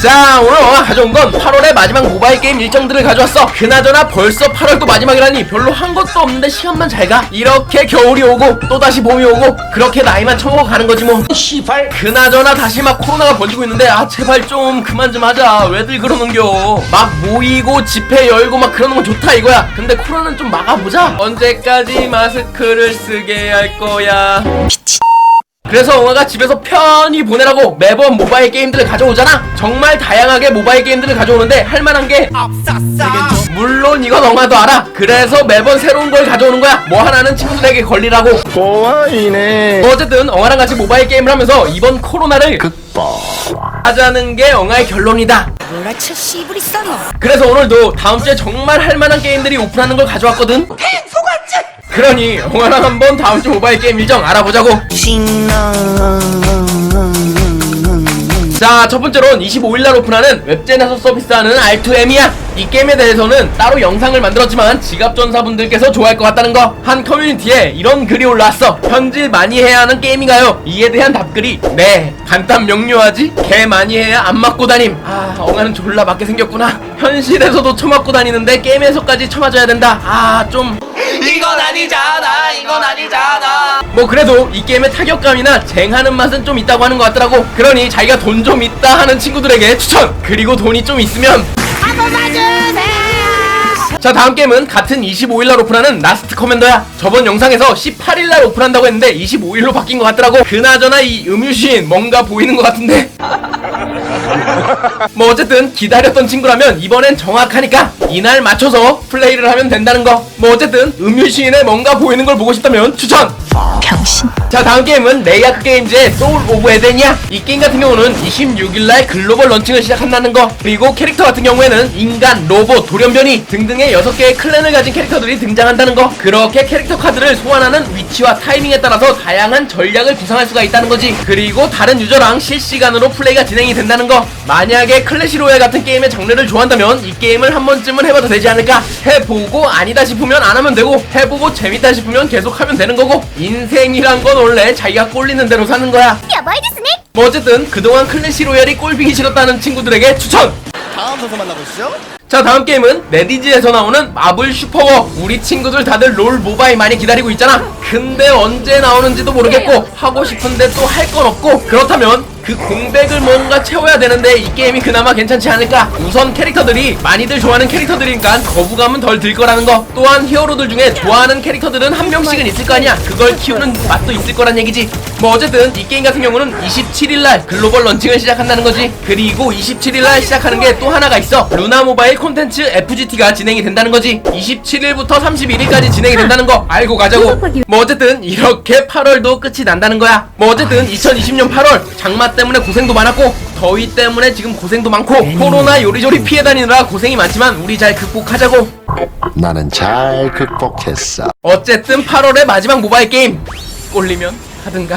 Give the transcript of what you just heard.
자 오늘 엉아 가져온 건 8월의 마지막 모바일 게임 일정들을 가져왔어. 그나저나 벌써 8월도 마지막이라니 별로 한 것도 없는데 시간만 잘 가. 이렇게 겨울이 오고 또다시 봄이 오고 그렇게 나이만 처먹어 가는 거지 뭐. 시발. 그나저나 다시 막 코로나가 번지고 있는데 아 제발 좀 그만 좀 하자. 왜들 그러는겨. 막 모이고 집회 열고 막 그러는 건 좋다 이거야. 근데 코로나는 좀 막아보자. 언제까지 마스크를 쓰게 할 거야 그래서 엉아가 집에서 편히 보내라고 매번 모바일 게임들을 가져오잖아. 정말 다양하게 모바일 게임들을 가져오는데 할만한 게 없었어. 물론 이건 엉아도 알아. 그래서 매번 새로운 걸 가져오는 거야. 뭐 하나는 친구들에게 걸리라고. 고마이네. 뭐 어쨌든 엉아랑 같이 모바일 게임을 하면서 이번 코로나를 극복. 하자는 게 엉아의 결론이다. 몰라쳐 씨부리 써너 그래서 오늘도 다음 주에 정말 할만한 게임들이 오픈하는 걸 가져왔거든 그러니 엉아랑 한번 다음 주 모바일 게임 일정 알아보자고 자, 첫 번째로는 25일 날 오픈하는 웹젠에서 서비스하는 R2M이야. 이 게임에 대해서는 따로 영상을 만들었지만 지갑전사분들께서 좋아할 것 같다는 거. 한 커뮤니티에 이런 글이 올라왔어. 편집 많이 해야 하는 게임인가요? 이에 대한 답글이 네, 간단 명료하지? 개 많이 해야 안 맞고 다님. 아, 엉아는 졸라 맞게 생겼구나. 현실에서도 처맞고 다니는데 게임에서까지 처맞아야 된다. 아, 좀 이건 아니잖아 이건 아니잖아 뭐 그래도 이 게임의 타격감이나 쟁하는 맛은 좀 있다고 하는 것 같더라고 그러니 자기가 돈 좀 있다 하는 친구들에게 추천 그리고 돈이 좀 있으면 한번 봐주세요. 자 다음 게임은 같은 25일날 오픈하는 라스트 커맨더야. 저번 영상에서 18일날 오픈한다고 했는데 25일로 바뀐 것 같더라고. 그나저나 이 음유시인 뭔가 보이는 것 같은데. 뭐 어쨌든 기다렸던 친구라면 이번엔 정확하니까 이날 맞춰서 플레이를 하면 된다는 거. 뭐 어쨌든 음유시인의 뭔가 보이는 걸 보고 싶다면 추천 병신. 자 다음 게임은 레이아크 게임즈의 소울 오브 에덴이야. 이 게임 같은 경우는 26일날 글로벌 런칭을 시작한다는 거. 그리고 캐릭터 같은 경우에는 인간, 로봇, 돌연변이 등등의 6개의 클랜을 가진 캐릭터들이 등장한다는 거. 그렇게 캐릭터 카드를 소환하는 위치와 타이밍에 따라서 다양한 전략을 구상할 수가 있다는 거지. 그리고 다른 유저랑 실시간으로 플레이가 진행이 된다는 거. 만약에 클래시 로얄 같은 게임의 장르를 좋아한다면 이 게임을 한 번쯤은 해봐도 되지 않을까? 해보고 아니다 싶으면 안 하면 되고 해보고 재밌다 싶으면 계속 하면 되는 거고. 인생 이란 건 원래 자기가 꼴리는 대로 사는 거야. 데스네 뭐 어쨌든 그동안 클래시 로얄이 꼴비기 싫었다는 친구들에게 추천! 다음 선수 만나보시죠. 자 다음 게임은 네디즈에서 나오는 마블 슈퍼워. 우리 친구들 다들 롤 모바일 많이 기다리고 있잖아. 근데 언제 나오는지도 모르겠고 하고 싶은데 또 할 건 없고 그렇다면 그 공백을 뭔가 채워야 되는데 이 게임이 그나마 괜찮지 않을까? 우선 캐릭터들이 많이들 좋아하는 캐릭터들이니까 거부감은 덜 들 거라는 거. 또한 히어로들 중에 좋아하는 캐릭터들은 한 명씩은 있을 거 아니야. 그걸 키우는 맛도 있을 거란 얘기지. 뭐 어쨌든 이 게임 같은 경우는 27일날 글로벌 런칭을 시작한다는 거지. 그리고 27일날 시작하는 게 또 하나가 있어. 루나 모바일 콘텐츠 FGT가 진행이 된다는 거지. 27일부터 31일까지 진행이 된다는 거. 알고 가자고. 뭐 어쨌든 이렇게 8월도 끝이 난다는 거야. 뭐 어쨌든 2020년 8월 장마 때문에 고생도 많았고 더위 때문에 지금 고생도 많고 코로나 요리조리 피해 다니느라 고생이 많지만 우리 잘 극복하자고. 나는 잘 극복했어. 어쨌든 8월의 마지막 모바일 게임. 꼴리면 하든가